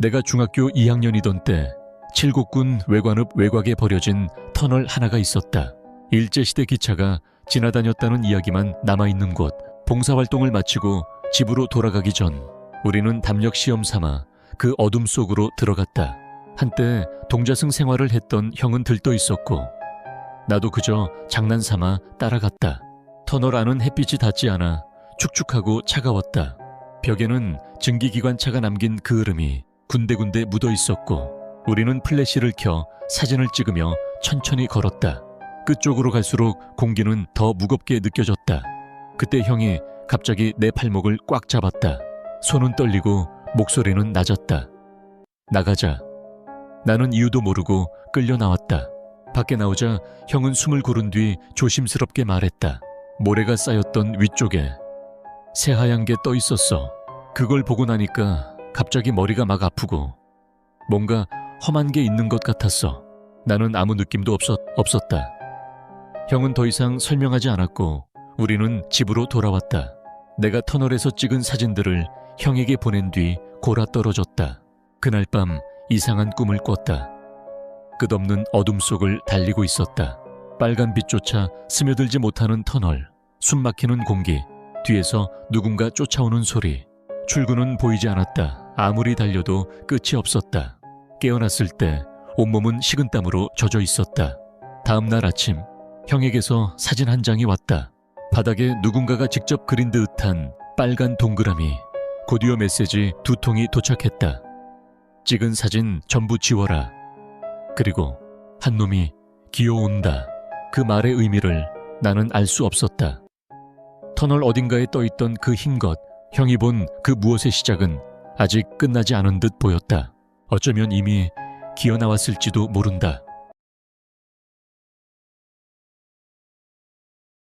내가 중학교 2학년이던 때 칠곡군 외관읍 외곽에 버려진 터널 하나가 있었다. 일제시대 기차가 지나다녔다는 이야기만 남아있는 곳. 봉사활동을 마치고 집으로 돌아가기 전 우리는 담력 시험 삼아 그 어둠 속으로 들어갔다. 한때 동자승 생활을 했던 형은 들떠 있었고 나도 그저 장난 삼아 따라갔다. 터널 안은 햇빛이 닿지 않아 축축하고 차가웠다. 벽에는 증기기관차가 남긴 그 흐름이 군데군데 묻어 있었고 우리는 플래시를 켜 사진을 찍으며 천천히 걸었다. 끝쪽으로 갈수록 공기는 더 무겁게 느껴졌다. 그때 형이 갑자기 내 팔목을 꽉 잡았다. 손은 떨리고 목소리는 낮았다. 나가자. 나는 이유도 모르고 끌려 나왔다. 밖에 나오자 형은 숨을 고른 뒤 조심스럽게 말했다. 모래가 쌓였던 위쪽에 새하얀 게 떠 있었어. 그걸 보고 나니까 갑자기 머리가 막 아프고 뭔가 험한 게 있는 것 같았어. 나는 아무 느낌도 없었, 없었다. 형은 더 이상 설명하지 않았고 우리는 집으로 돌아왔다. 내가 터널에서 찍은 사진들을 형에게 보낸 뒤 골아 떨어졌다. 그날 밤 이상한 꿈을 꿨다. 끝없는 어둠 속을 달리고 있었다. 빨간 빛조차 스며들지 못하는 터널, 숨 막히는 공기, 뒤에서 누군가 쫓아오는 소리. 출구는 보이지 않았다. 아무리 달려도 끝이 없었다. 깨어났을 때 온몸은 식은땀으로 젖어 있었다. 다음 날 아침 형에게서 사진 한 장이 왔다. 바닥에 누군가가 직접 그린 듯한 빨간 동그라미, 고디오 메시지 두 통이 도착했다. 찍은 사진 전부 지워라. 그리고 한 놈이 기어온다. 그 말의 의미를 나는 알 수 없었다. 터널 어딘가에 떠있던 그 흰 것, 형이 본 그 무엇의 시작은 아직 끝나지 않은 듯 보였다. 어쩌면 이미 기어 나왔을지도 모른다.